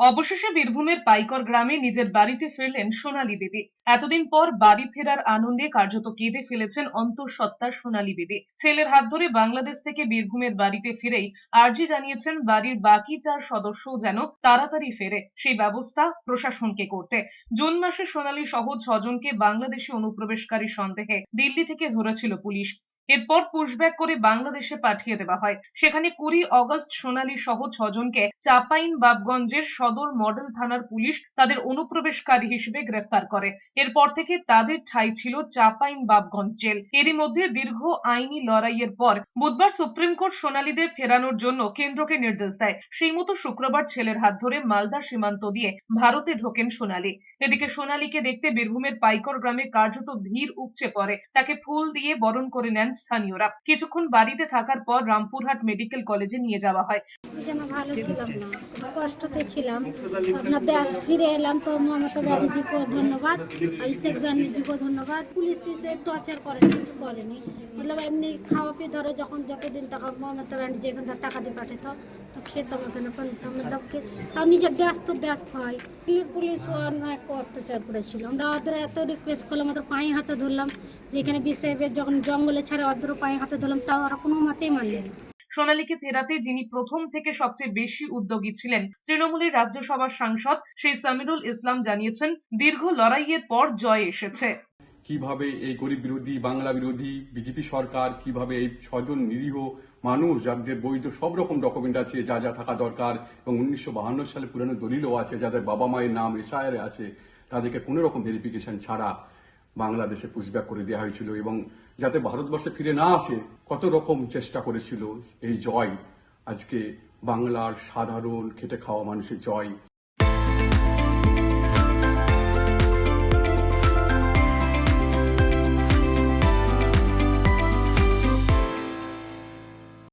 অবশেষে বীরভূমের পাইকর গ্রামে নিজের বাড়িতে ফিরলেন সোনালী বেবি। এতদিন পর বাড়ি ফেরার আনন্দে কার্যত কেঁদে ফেলেছেন অন্তঃসত্ত্বা সোনালী বেবি। ছেলের হাত ধরে বাংলাদেশ থেকে বীরভূমের বাড়িতে ফিরেই আর্জি জানিয়েছেন, বাড়ির বাকি চার সদস্য যেন তাড়াতাড়ি ফেরে, সেই ব্যবস্থা প্রশাসনকে করতে। জুন মাসে সোনালী সহ ছজনকে বাংলাদেশে অনুপ্রবেশকারী সন্দেহে দিল্লি থেকে ধরেছিল পুলিশ। এরপর পুশব্যাক করে বাংলাদেশে পাঠিয়ে দেওয়া হয়। সেখানে কুড়ি অগস্ট সোনালী সহ ছজনকে চাপাইন বাবগঞ্জের সদর মডেল থানার পুলিশ তাদের অনুপ্রবেশকারী হিসেবে গ্রেফতার করে। এরপর থেকে তাদের ঠাঁই ছিল চাপাইন বাবগঞ্জ জেল। এরই মধ্যে দীর্ঘ আইনি লড়াইয়ের পর বুধবার সুপ্রিম কোর্ট সোনালীদের ফেরানোর জন্য কেন্দ্রকে নির্দেশ দেয়। সেই মতো শুক্রবার ছেলের হাত ধরে মালদা সীমান্ত দিয়ে ভারতে ঢোকেন সোনালী। এদিকে সোনালীকে দেখতে বীরভূমের পাইকর গ্রামে কার্যত ভিড় উপচে পড়ে। তাকে ফুল দিয়ে বরণ করে নেন স্থানীয়রা। কিছুক্ষণ বাড়িতে থাকার পর রামপুরহাট মেডিকেল কলেজে নিয়ে যাওয়া হয়। কষ্টতে ছিলাম। আপনার দেশ ফিরে এলাম, তো মমতা ধন্যবাদ অভিষেক ধন্যবাদ। পুলিশ টর্চার কিছু করেনি। মতলব এমনি খাওয়া পিয়ে ধরো, যখন যতদিন টাকা মমতা ব্যানার্জি এখান থেকে টাকা দিয়ে পাঠাতো, তো খেতাম এখানে পানিতাম মতলব তাও নিজের দেশ তো দেশ হয়। পুলিশ অনেক অত্যাচার করেছিল। আমরা ওদের এত রিকোয়েস্ট করলাম, ওদের পায়ে হাতে ধরলাম, যে এখানে যখন জঙ্গলে ছাড়ে ওদের পায়ে হাতে ধরলাম তাও ওরা কোনো মতেই মানলেন না। সোনালীকে ফেরাতে যিনি প্রথম থেকে সবচেয়ে বেশি উদ্যোগী ছিলেন তৃণমূলের রাজ্যসভার সাংসদ সেই সামিরুল ইসলাম জানিয়েছেন দীর্ঘ লড়াইয়ের পর জয় এসেছে। কীভাবে এই গরিব বিরোধী বাংলা বিরোধী বিজেপি সরকার কীভাবে এই ছজন নিরীহ মানুষ যাদের বৈধ সব রকম ডকুমেন্ট আছে যা যা থাকা দরকার এবং উনিশশো বাহান্ন সালে পুরানো দলিলও আছে যাদের বাবা মায়ের নাম এসআইআর আছে তাদেরকে কোনো রকম ভেরিফিকেশন ছাড়া বাংলাদেশে পুষব্যাক করে দেওয়া হয়েছিল এবং যাতে ভারতবর্ষে ফিরে না আসে, কত রকম চেষ্টা করেছিল এই জয়। আজকে বাংলার সাধারণ খেটে খাওয়া মানুষের জয়